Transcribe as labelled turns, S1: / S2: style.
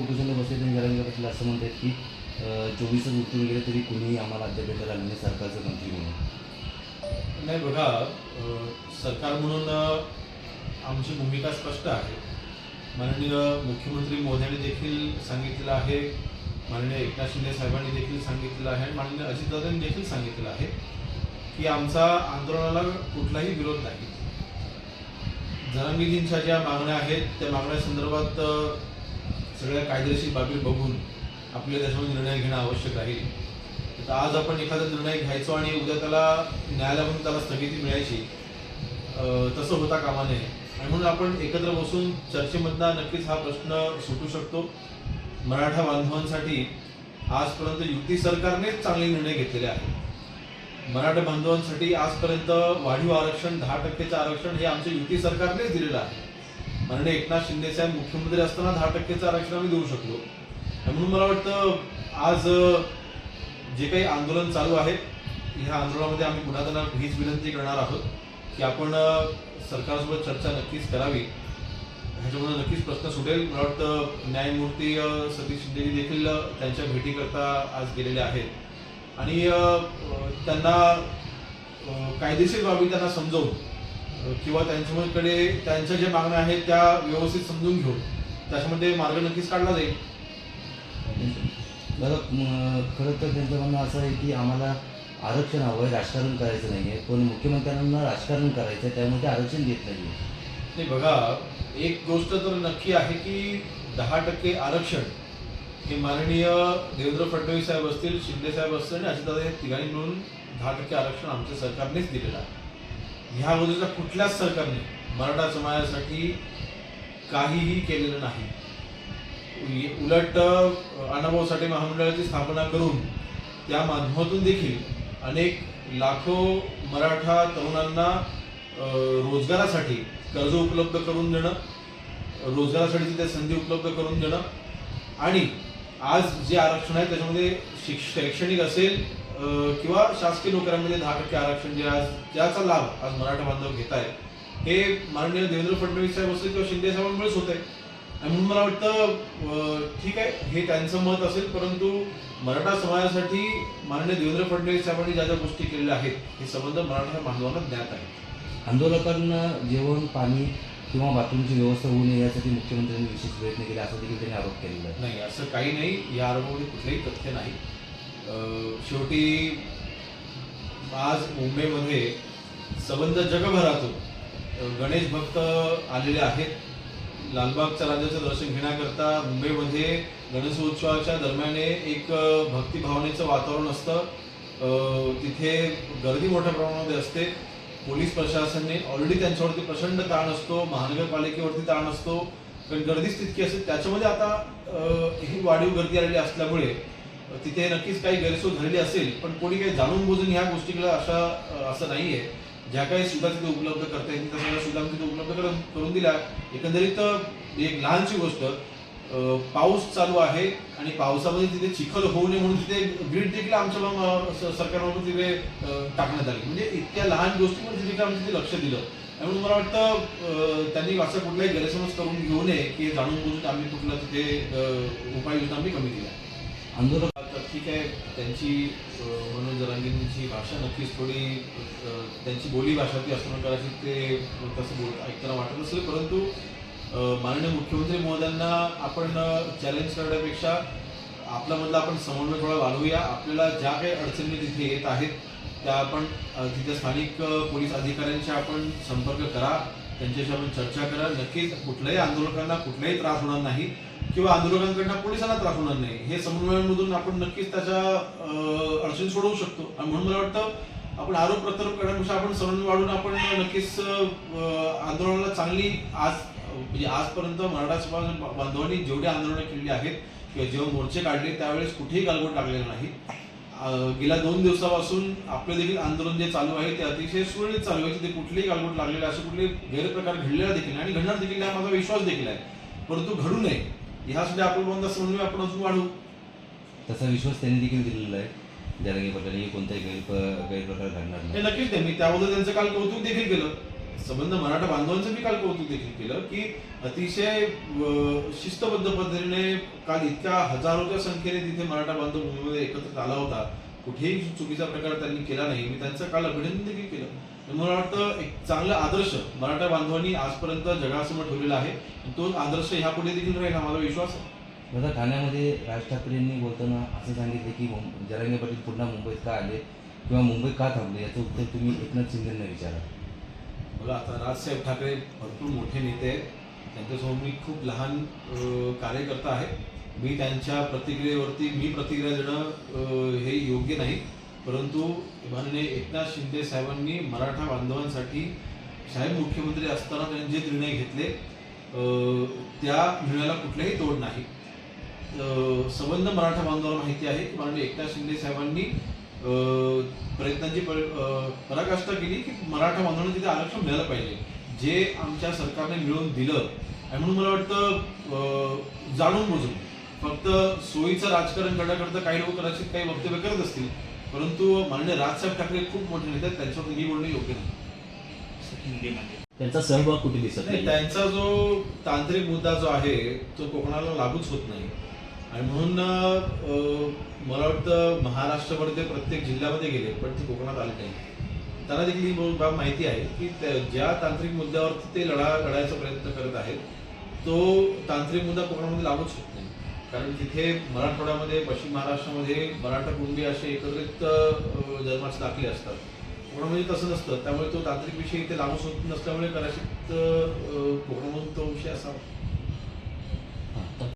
S1: उपोषणाला बसले त्यांनी जरांगे पाटील असं म्हणतात की चोवीसच उठून गेले तरी कुणीही आम्हाला अद्याप भेटायला आलं नाही सरकारचं मंत्री म्हणून.
S2: नाही बघा सरकार म्हणून आमची भूमिका स्पष्ट आहे. माननीय मुख्यमंत्री मोदयांनी देखील सांगितलेलं आहे माननीय एकनाथ शिंदे साहेबांनी देखील सांगितलेलं आहे आणि माननीय अजितदादांनी देखील सांगितलेलं आहे की आमचा आंदोलनाला कुठलाही विरोध नाही. जरांगीजींच्या ज्या मागण्या आहेत त्या मागण्यासंदर्भात सगळ्या कायदेशीर बाबी बघून आपल्या त्याच्यावर निर्णय घेणं आवश्यक आहे. तर आज आपण एखादा निर्णय घ्यायचो आणि उद्या त्याला न्यायालयामधून त्याला स्थगिती मिळायची तसं होता कामा नये. आणि म्हणून आपण एकत्र बसून चर्चेमधला नक्कीच हा प्रश्न सुटू शकतो. मराठा बांधवांसाठी आजपर्यंत युती सरकारनेच चांगले निर्णय घेतलेले आहेत. मराठा बांधवांसाठी आजपर्यंत वाढीव आरक्षण दहा टक्केचं आरक्षण हे आमच्या युती सरकारनेच दिलेलं आहे. माननीय एकनाथ शिंदे साहेब मुख्यमंत्री असताना दहा टक्केचं आरक्षण आम्ही देऊ शकलो. म्हणून मला वाटतं आज जे काही आंदोलन चालू आहे ह्या आंदोलनामध्ये आम्ही पुन्हा त्यांना हीच विनंती करणार आहोत की आपण सरकारसोबत चर्चा नक्कीच करावी. ह्याच्यामुळे नक्कीच प्रश्न सुटेल. मला वाटतं न्यायमूर्ती सतीश शिंदेजी देखील त्यांच्या भेटीकरता आज गेलेले आहेत. आणि त्यांना कायदेशीर बाबी त्यांना समजवून किंवा त्यांच्याकडे त्यांच्या ज्या मागण्या आहेत त्या व्यवस्थित समजून घेऊन त्याच्यामध्ये मार्ग नक्कीच काढला जाईल.
S1: दादा खरं तर त्यांचं म्हणणं असं आहे की आम्हाला आरक्षण हवं आहे राजकारण करायचं नाही आहे पण मुख्यमंत्र्यांना राजकारण करायचं आहे त्यामुळे ते आरक्षण देत नाही
S2: नाही बघा एक गोष्ट तर नक्की आहे की दहा टक्के आरक्षण हे माननीय देवेंद्र फडणवीस साहेब असतील शिंदे साहेब असतील आणि अजितदादा हे तिघांनी मिळून दहा टक्के आरक्षण आमच्या सरकारनेच दिलेलं आहे. ह्या अगोदरच्या कुठल्याच सरकारने मराठा समाजासाठी काहीही केलेलं नाही. उलट अण्णाभाऊ साठे महामंडळाची स्थापना करून त्या माध्यमातून देखील अनेक लाखो मराठा तरुणांना रोजगारासाठी कर्ज उपलब्ध करून देणं रोजगारासाठी त्या संधी उपलब्ध करून देणं आणि आज जे आरक्षण आहे त्याच्यामध्ये शिक्ष शैक्षणिक असेल किंवा शासकीय नोकऱ्यांमध्ये दहा टक्के आरक्षण जे आज ज्याचा लाभ आज मराठा बांधव घेत आहेत हे माननीय देवेंद्र फडणवीस साहेब असतील किंवा शिंदे साहेबांमुळेच होत. आहे आणि म्हणून मला वाटतं ठीक आहे हे त्यांचं मत असेल परंतु मराठा समाजासाठी माननीय देवेंद्र फडणवीस साहेबांनी ज्या ज्या गोष्टी केलेल्या आहेत हे संबंध मराठा बांधवांना ज्ञात आहे
S1: आंदोलकांना जेवण पाणी किंवा बाथरूमची व्यवस्था होऊ नये यासाठी मुख्यमंत्र्यांनी विशेष प्रयत्न केले असा देखील त्यांनी आरोप केलेला
S2: नाही असं काही नाही. या आरोपामध्ये कुठलेही तथ्य नाही. शेवटी आज मुंबईमध्ये संबंध जगभरातून गणेश भक्त आलेले आहेत. लालबागच्या राजाचं दर्शन घेण्याकरता मुंबईमध्ये गणेशोत्सवाच्या दरम्याने एक भक्तिभावनेचं वातावरण असतं. तिथे गर्दी मोठ्या प्रमाणामध्ये असते. पोलीस प्रशासनाने ऑलरेडी त्यांच्यावरती प्रचंड ताण असतो महानगरपालिकेवरती ताण असतो. पण गर्दीच तितकी असते. त्याच्यामध्ये आता ही वाढीव गर्दी आलेली असल्यामुळे तिथे नक्कीच काही गैरसोय झालेली असेल पण कोणी काही जाणून बुजून ह्या गोष्टीला अशा असं नाही आहे ज्या काही सुविधा तिथे उपलब्ध करता येतील त्या सगळ्या सुविधा आम्ही तिथे उपलब्ध करून करून दिल्या. एकंदरीत एक लहानशी गोष्ट पाऊस चालू आहे आणि पावसामध्ये तिथे चिखल होऊ नये म्हणून तिथे ग्रीड देखील आमच्या अं, सरकारमार्फत तिथे टाकण्यात आली. म्हणजे इतक्या लहान गोष्टीवर तिथे आम्ही तिथे लक्ष दिलं. त्यामुळे मला वाटतं त्यांनी असं कुठलाही गैरसमज करून घेऊ नये की जाणून बुजून आम्ही कुठला तिथे उपाययोजना आम्ही कमी दिल्या
S1: आंदोलन
S2: तर ठीक आहे. त्यांची म्हणून मनोज जरांगींची भाषा नक्कीच थोडी त्यांची बोली भाषा ती असणं कदाचित ते तसं बोल ऐकताना वाटत असेल. परंतु माननीय मुख्यमंत्री महोदयांना आपण चॅलेंज करण्यापेक्षा आपल्यामधला आपण समन्वय थोडा वाढवूया. आपल्याला ज्या काही अडचणी तिथे येत आहेत त्या आपण तिथे स्थानिक पोलीस अधिकाऱ्यांशी आपण संपर्क करा. त्यांच्याशी आपण चर्चा करा. नक्कीच कुठल्याही आंदोलकांना कुठलाही त्रास होणार नाही. किंवा आंदोलकांकडनं पोलिसांना त्रास होणार नाही. हे समन्वयामधून आपण नक्कीच त्याच्या अडचणी सोडवू शकतो. आणि म्हणून मला वाटतं आपण आरोप प्रत्यारोप करण्यापेक्षा आपण समन्वय वाढून आपण नक्कीच आंदोलनाला चांगली आज म्हणजे आजपर्यंत मराठा समाज बांधवांनी जेवढी आंदोलनं केलेली आहेत किंवा जेव्हा मोर्चे काढले त्यावेळेस कुठेही गालबोट लागलेला नाही. गेल्या दोन दिवसापासून आपले देखील आंदोलन जे चालू आहे ते अतिशय सुरळीत चालू आहे. तिथे कुठलेही गालबोट लागलेले असे कुठले गैरप्रकार घडलेला देखील आणि घडणार देखील हा माझा विश्वास देखील आहे. परंतु घडू नये. ह्यासाठी आपण बंद समन्वय आपण अजून वाढवू
S1: तसा विश्वास त्यांनी देखील दिलेला आहे. जरांगे पाटलांनी कोणताही गैर गैरप्रकार घडणार
S2: हे
S1: नाही
S2: नक्कीच मी त्याबद्दल त्यांचं काल कौतुक देखील केलं. संबंध मराठा बांधवांचं मी काल कौतुक देखील केलं की अतिशय शिस्तबद्ध पद्धतीने काल इतक्या हजारोच्या संख्येने तिथे मराठा बांधव भूमीमध्ये एकत्रित आला होता. कुठेही चुकीचा प्रकार त्यांनी केला नाही. मी त्यांचं काल अभिनंदन देखील केलं. मला वाटतं एक चांगला आदर्श मराठा बांधवांनी आजपर्यंत जगासमोर ठेवलेला आहे. तो आदर्श ह्यापुढे देखील राहील हा माझा विश्वास आहे.
S1: दादा ठाण्यामध्ये राज ठाकरेंनी बोलताना असं सांगितलं की जरांगे पाटील पुन्हा मुंबईत का आले किंवा मुंबईत का थांबले याचं उत्तर तुम्ही एकनाथ शिंदेंना विचारा.
S2: बघा आता राजसाहेब ठाकरे भरपूर मोठे नेते आहेत. त्यांच्यासमोर मी खूप लहान कार्यकर्ता आहे. मी त्यांच्या प्रतिक्रियेवरती मी प्रतिक्रिया देणं हे योग्य नाही. परंतु माननीय एकनाथ शिंदे साहेबांनी मराठा बांधवांसाठी साहेब मुख्यमंत्री असताना त्यांनी जे निर्णय घेतले त्या निर्णयाला कुठलाही तोड नाही. संबंध मराठा बांधवाला माहिती आहे की माननीय एकनाथ शिंदे साहेबांनी प्रयत्नांची पर- पराकाष्ठा केली की मराठा बांधवांना तिथे आरक्षण मिळालं पाहिजे. जे आमच्या सरकारने मिळवून दिलं आणि म्हणून मला वाटतं जाणून बुजून. फक्त सोयीचं राजकारण करण्याकरता काही लोक कदाचित काही वक्तव्य करत असतील परंतु माननीय राजसाहेब ठाकरे खूप मोठे नेते त्यांच्यावर मी बोलणं योग्य नाही.
S3: त्यांचा सहभाग कुठे दिसत
S2: नाही त्यांचा जो तांत्रिक मुद्दा जो आहे तो कोकणाला लागूच होत नाही. आणि म्हणून मला वाटतं महाराष्ट्रामध्ये ते प्रत्येक जिल्ह्यामध्ये गेले पण ते कोकणात आले नाही. त्यांना देखील ही बाब माहिती आहे की ज्या तांत्रिक मुद्द्यावर ते लढा लढायचा प्रयत्न करत आहेत तो तांत्रिक मुद्दा कोकणामध्ये लागूच होत नाही. कारण तिथे मराठवाड्यामध्ये पश्चिम महाराष्ट्रामध्ये मराठा कुणबी असे एकत्रित जन्मास जन्माचे दाखले असतात. कोकणामध्ये तसं नसतं. त्यामुळे तो तांत्रिक विषय इथे लागूच होत नसल्यामुळे कदाचित अं, कोकणामधून तो विषय असा